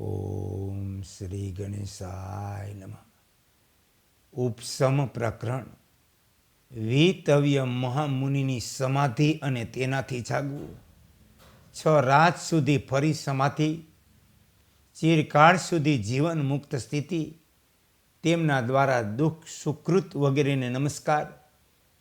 ઓમ શ્રી ગણેશાય નમ. ઉપસમ પ્રકરણ. વિતવ્ય મહામુનિની સમાધિ અને તેનાથી જાગવું. છ રાત સુધી ફરી સમાધિ. ચિરકાળ સુધી જીવન મુક્ત સ્થિતિ. તેમના દ્વારા દુઃખ, સુકૃત વગેરેને નમસ્કાર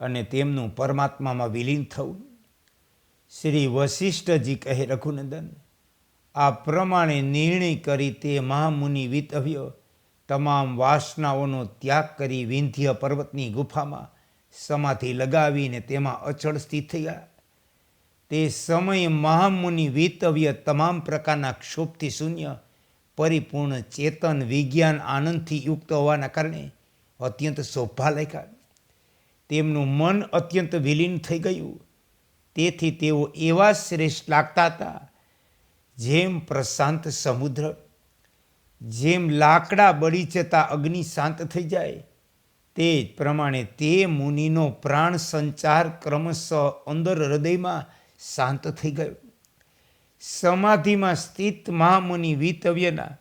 અને તેમનું પરમાત્મામાં વિલીન થવું. શ્રી વશિષ્ઠજી કહે, રઘુનંદન આ પ્રમાણે નિર્ણય કરી તે મહામુનિ વિતવ્ય તમામ વાસનાઓનો ત્યાગ કરી વિંધ્ય પર્વતની ગુફામાં સમાધિ લગાવીને તેમાં અચળ સ્થિત થયા. તે સમયે મહામુનિ વિતવ્ય તમામ પ્રકારના ક્ષોભથી શૂન્ય, પરિપૂર્ણ ચેતન, વિજ્ઞાન, આનંદથી યુક્ત હોવાના કારણે અત્યંત શોભા લખ્યા તેમનું મન અત્યંત વિલીન થઈ ગયું. તેથી તેઓ એવા શ્રેષ્ઠ લાગતા હતા જેમ પ્રશાંત સમુદ્ર, જેમ લાકડા બળી જતા અગ્નિ શાંત થઈ જાય, તે જ પ્રમાણે તે મુનિનો પ્રાણ સંચાર ક્રમશઃ અંદર હૃદયમાં શાંત થઈ ગયો. સમાધિમાં સ્થિત મહામુનિ વિતવ્યના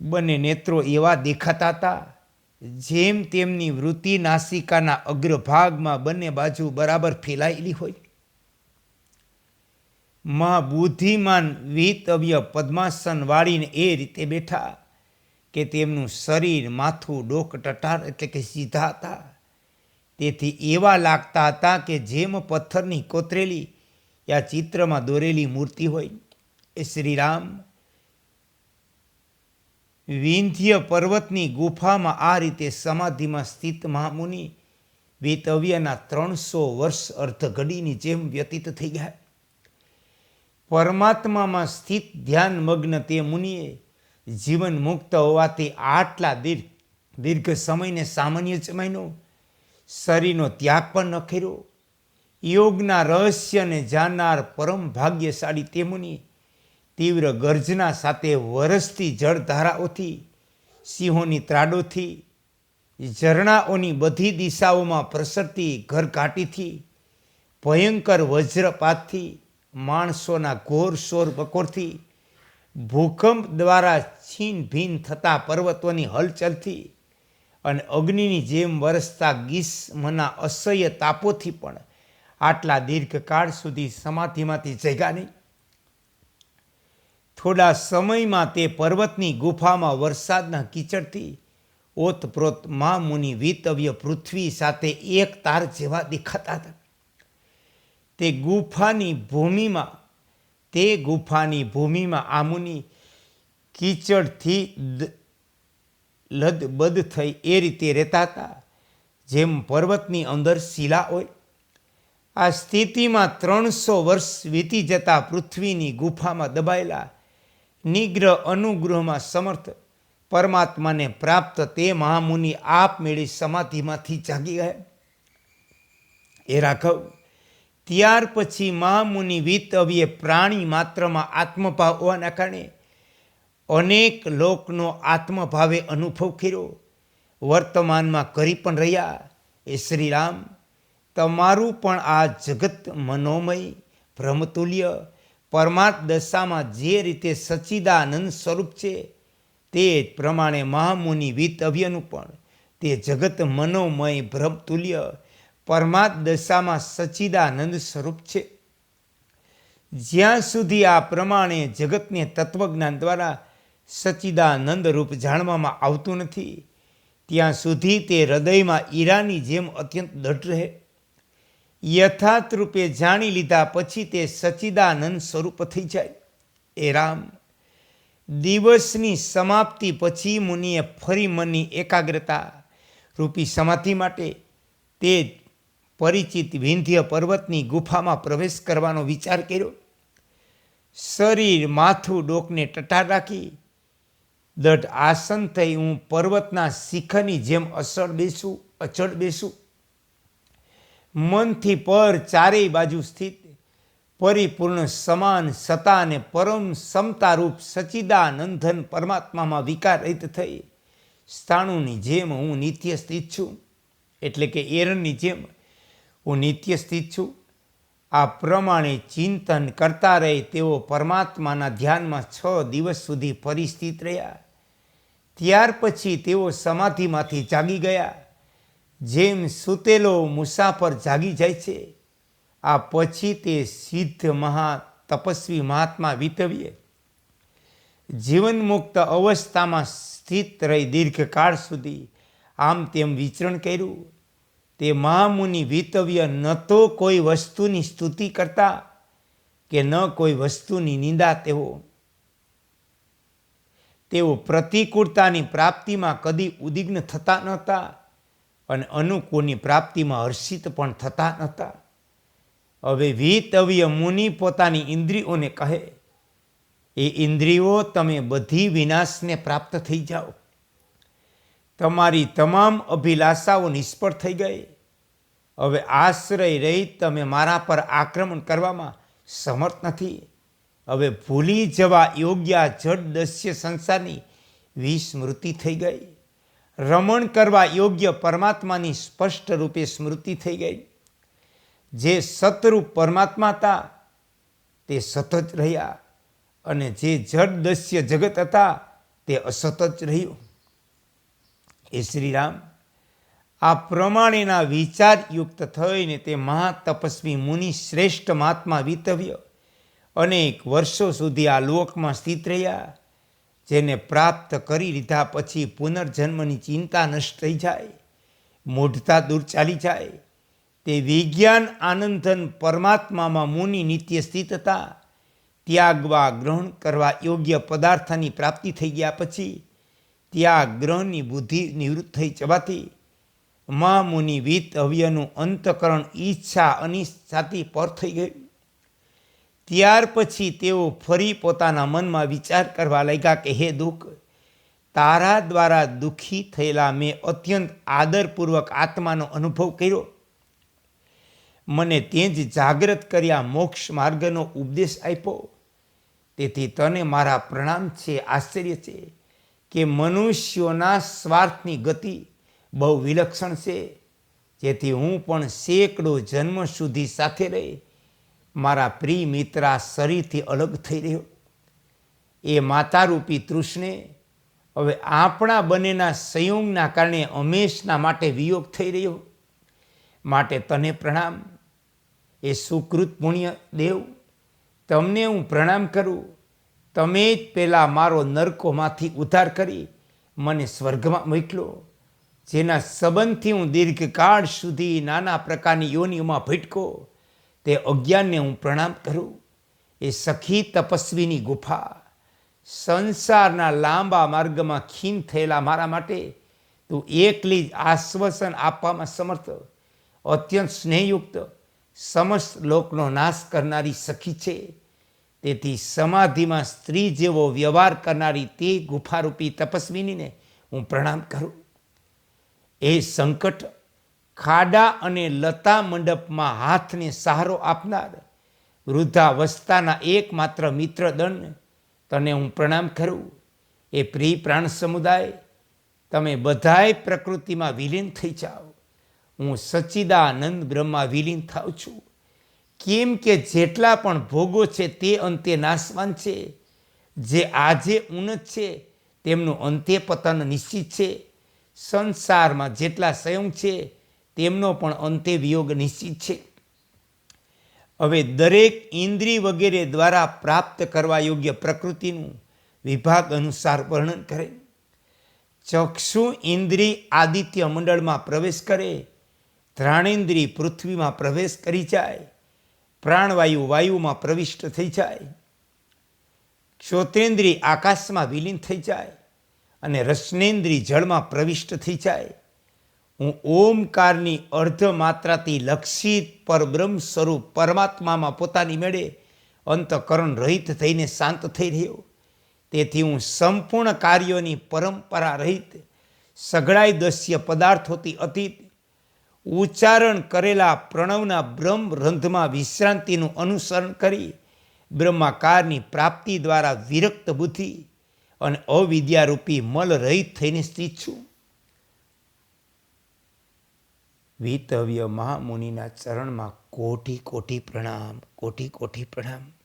બંને નેત્રો એવા દેખાતા હતા, જેમ તેમની વૃત્તિ નાસિકાના અગ્રભાગમાં બંને બાજુ બરાબર ફેલાયેલી હોય. મહાબુદ્ધિમાન વિતવ્ય પદ્માસન વાળીને એ રીતે બેઠા કે તેમનું શરીર માથું ડોક ટટાર એટલે કે સીધા હતા. તેથી એવા લાગતા હતા કે જેમ પથ્થરની કોતરેલી યા ચિત્રમાં દોરેલી મૂર્તિ હોય એ શ્રીરામ વિંધ્ય પર્વતની ગુફામાં આ રીતે સમાધિમાં સ્થિત મહામુનિ વિતવ્યના ત્રણસો વર્ષ અર્ધઘડીની જેમ વ્યતીત થઈ ગયા. પરમાત્મામાં સ્થિત ધ્યાન મગ્ન તે મુનિએ જીવન મુક્ત હોવાથી આટલા દીર્ઘ દીર્ઘ સમયને સામાન્ય જ શરીરનો ત્યાગ પણ ન કર્યો. યોગના રહસ્યને જાણનાર પરમ ભાગ્યશાળી તે મુનિ તીવ્ર ગર્જના સાથે વરસતી જળધારાઓથી સિંહોની ત્રાડોથી, ઝરણાઓની બધી દિશાઓમાં પ્રસરતી ઘરઘાટીથી ભયંકર વજ્રપાતથી માણસોના ઘોર શોર બકોરથી ભૂકંપ દ્વારા છીન ભીન થતા પર્વતોની હલચલથી અને અગ્નિની જેમ વરસતા ગ્રીષ્મના અસહ્ય તાપોથી પણ આટલા દીર્ઘકાળ સુધી સમાધિમાંથી જગ્યા નહીં. થોડા સમયમાં તે પર્વતની ગુફામાં વરસાદના કીચડથી ઓતપ્રોત મા મુનિ વિતવ્ય પૃથ્વી સાથે એક તાર જેવા દેખાતા હતા. તે ગુફાની ભૂમિમાં, તે ગુફાની ભૂમિમાં આ મુનિ કીચડથી લદબદ થઈ એ રીતે રહેતા હતા. જેમ પર્વતની અંદર શિલા હોય. આ સ્થિતિમાં ત્રણસો વર્ષ વીતી જતા પૃથ્વીની ગુફામાં દબાયેલા નિગ્રહ અનુગ્રહમાં સમર્થ પરમાત્માને પ્રાપ્ત તે મહામુનિ આપમેળે સમાધિમાંથી જાગી ગયા. એ રાઘવ ત્યાર પછી મહામુનિ વિતવ્યે પ્રાણી માત્રમાં આત્મભાવ હોવાના કારણે અનેક લોકનો આત્મભાવે અનુભવ કર્યો. વર્તમાનમાં કરી પણ રહ્યા. એ શ્રીરામ, તમારું પણ આ જગત મનોમય ભ્રમતુલ્ય પરમાર્થ દશામાં જે રીતે સચ્ચિદાનંદ સ્વરૂપ છે, તે પ્રમાણે મહામુનિ વિતવ્યનું પણ તે જગત મનોમય ભ્રમતુલ્ય પરમાર્થ દશામાં સચ્ચિદાનંદ સ્વરૂપ છે. જ્યાં સુધી આ પ્રમાણે જગતને તત્વજ્ઞાન દ્વારા સચ્ચિદાનંદ રૂપ જાણવામાં આવતું નથી, ત્યાં સુધી તે હૃદયમાં ઈરાની જેમ અત્યંત દઢ રહે. યથાર્થ રૂપે જાણી લીધા પછી તે સચ્ચિદાનંદ સ્વરૂપ થઈ જાય. એ રામ. દિવસની સમાપ્તિ પછી મુનિએ ફરી મનની એકાગ્રતા રૂપી સમાધિ માટે તે પરિચિત વિંધ્ય પર્વતની ગુફામાં પ્રવેશ કરવાનો વિચાર કર્યો. શરીર માથું ડોકને ટટાર રાખી, દઢ આસન થઈ હું પર્વતના શિખરની જેમ અસળ બેસું, અચળ બેસું. મનથી પર ચારેય બાજુ સ્થિત, પરિપૂર્ણ સમાન સતા અને પરમ સમતારૂપ સચિદાનંદન પરમાત્મામાં વિકાર રહિત થઈ. સ્થાણુની જેમ હું નિત્ય સ્થિત છું એટલે કે એરણની જેમ હું નિત્ય સ્થિત છું. આ પ્રમાણે ચિંતન કરતા રહે તેઓ પરમાત્માના ધ્યાનમાં છ દિવસ સુધી પરિસ્થિત રહ્યા. ત્યાર પછી તેઓ સમાધિમાંથી જાગી ગયા. જેમ સૂતેલો મુસાફર જાગી જાય છે, આ પછી તે સિદ્ધ મહા તપસ્વી મહાત્મા વિતવ્ય. જીવન મુક્ત અવસ્થામાં સ્થિત રહી દીર્ઘકાળ સુધી આમ તેમ વિચરણ કર્યું. તે મહામુનિ વિતવ્ય ન તો કોઈ વસ્તુની સ્તુતિ કરતા કે ન કોઈ વસ્તુની નિંદા તેઓ. તેઓ પ્રતિકૂળતાની પ્રાપ્તિમાં કદી ઉદ્વિગ્ન થતા નહોતા અને અનુકૂળની પ્રાપ્તિમાં હર્ષિત પણ થતા નહોતા. હવે વિતવ્ય મુનિ પોતાની ઇન્દ્રિયોને કહે, એ ઇન્દ્રિયો તમે બધી વિનાશને પ્રાપ્ત થઈ જાઓ. તમારી તમામ અભિલાષાઓ નિષ્ફળ થઈ ગઈ. હવે આશ્રય રહી તમે મારા પર આક્રમણ કરવામાં સમર્થ નથી. હવે ભૂલી જવા યોગ્ય જડ દસ્ય સંસારની વિસ્મૃતિ થઈ ગઈ. રમણ કરવા યોગ્ય પરમાત્માની સ્પષ્ટ રૂપે સ્મૃતિ થઈ ગઈ. જે સતરૂપ પરમાત્મા હતા, તે સતત રહ્યા અને જે જડ દસ્ય જગત હતા, તે અસત જ રહ્યું. એ શ્રીરામ આ પ્રમાણેના વિચારયુક્ત થઈને તે મહાતપસ્વી મુનિ શ્રેષ્ઠ મહાત્મા વિતવ્ય. અનેક વર્ષો સુધી આ લોકમાં સ્થિત રહ્યા, જેને પ્રાપ્ત કરી લીધા પછી પુનર્જન્મની ચિંતા નષ્ટ થઈ જાય, મૂઢતા દૂર ચાલી જાય. તે વિજ્ઞાન આનંદન પરમાત્મામાં મુનિ નિત્ય સ્થિત હતા. ત્યાગવા ગ્રહણ કરવા યોગ્ય પદાર્થની પ્રાપ્તિ થઈ ગયા પછી ત્યાગ ગ્રહણની બુદ્ધિ નિવૃત્ત થઈ જવાથી મા મુનિ વિત હવ્યનું અંતકરણ ઈચ્છા અનિચ્છાથી પર થઈ ગયું. ત્યાર પછી તેઓ ફરી પોતાના મનમાં વિચાર કરવા લાગ્યા કે, હે દુઃખ, તારા દ્વારા દુઃખી થયેલા મેં અત્યંત આદરપૂર્વક આત્માનો અનુભવ કર્યો. મને તે જ જાગૃત કર્યા મોક્ષ માર્ગનો ઉપદેશ આપ્યો. તેથી તને મારા પ્રણામ છે, આશ્ચર્ય છે કે મનુષ્યોના સ્વાર્થની ગતિ બહુ વિલક્ષણ છે. જેથી હું પણ સેંકડો જન્મ સુધી સાથે રહી મારા પ્રિય મિત્રા શરીરથી અલગ થઈ રહ્યો. એ માતારૂપી તૃષ્ણે હવે આપણા બંનેના સંયોગના કારણે હંમેશના માટે વિયોગ થઈ રહ્યો. માટે તને પ્રણામ. એ સુકૃત પુણ્ય દેવ. તમને હું પ્રણામ કરું. તમે જ પહેલાં મારો નરકોમાંથી ઉદ્ધાર કરી મને સ્વર્ગમાં મોકલો. જેના સંબંધથી હું દીર્ઘકાળ સુધી નાના પ્રકારની યોનિઓમાં ભટકો, તે અજ્ઞાનને હું પ્રણામ કરું. એ સખી તપસ્વીની ગુફા, સંસારના લાંબા માર્ગમાં ખીન થયેલા મારા માટે તું એકલી જ આશ્વાસન આપવામાં સમર્થ, અત્યંત સ્નેહયુક્ત, સમસ્ત લોકનો નાશ કરનારી સખી છે. તેથી સમાધિમાં સ્ત્રી જેવો વ્યવહાર કરનારી તે ગુફારૂપી તપસ્વીનીને હું પ્રણામ કરું. એ સંકટ ખાડા અને લતા મંડપમાં હાથને સહારો આપનાર વૃદ્ધાવસ્થાના એકમાત્ર મિત્ર દંડ. તને હું પ્રણામ કરું. એ પ્રિય પ્રાણ સમુદાય, તમે બધાય પ્રકૃતિમાં વિલીન થઈ જાઓ. હું સચ્ચિદાનંદ બ્રહ્મા વિલીન થાઉં છું. કેમ કે જેટલા પણ ભોગો છે તે અંતે નાશવાન છે. જે આજે ઉન્નત છે, તેમનું અંતે પતન નિશ્ચિત છે. સંસારમાં જેટલા સંયમ છે, તેમનો પણ અંતે વિયોગ નિશ્ચિત છે. હવે દરેક ઇન્દ્રિય વગેરે દ્વારા પ્રાપ્ત કરવા યોગ્ય પ્રકૃતિનું વિભાગ અનુસાર વર્ણન કરે. ચક્ષુ ઇન્દ્રિય આદિત્ય મંડળમાં પ્રવેશ કરે, ધ્રાણેન્દ્રિય પૃથ્વીમાં પ્રવેશ કરી જાય, પ્રાણવાયુ વાયુમાં પ્રવિષ્ટ થઈ જાય શ્રોતેન્દ્રિય આકાશમાં વિલીન થઈ જાય અને રસનેન્દ્રી જળમાં પ્રવિષ્ટ થઈ જાય. હું ઓમકારની અર્ધ માત્રાથી લક્ષિત પરબ્રહ્મ સ્વરૂપ પરમાત્મામાં પોતાની મેળે અંતકરણ રહિત થઈને શાંત થઈ રહ્યો. તેથી હું સંપૂર્ણ કાર્યોની પરંપરા રહિત સઘળાઈ દસ્ય પદાર્થોથી અતીત ઉચ્ચારણ કરેલા પ્રણવના બ્રહ્મ રંધમાં વિશ્રાંતિનું અનુસરણ કરી બ્રહ્માકારની પ્રાપ્તિ દ્વારા વિરક્ત બુદ્ધિ અને અવિદ્યારૂપી મલ રહિત થઈને સ્થિત છું. વિતવ્ય મહામુનિના ચરણમાં કોટી કોટી પ્રણામ, કોટી કોટી પ્રણામ.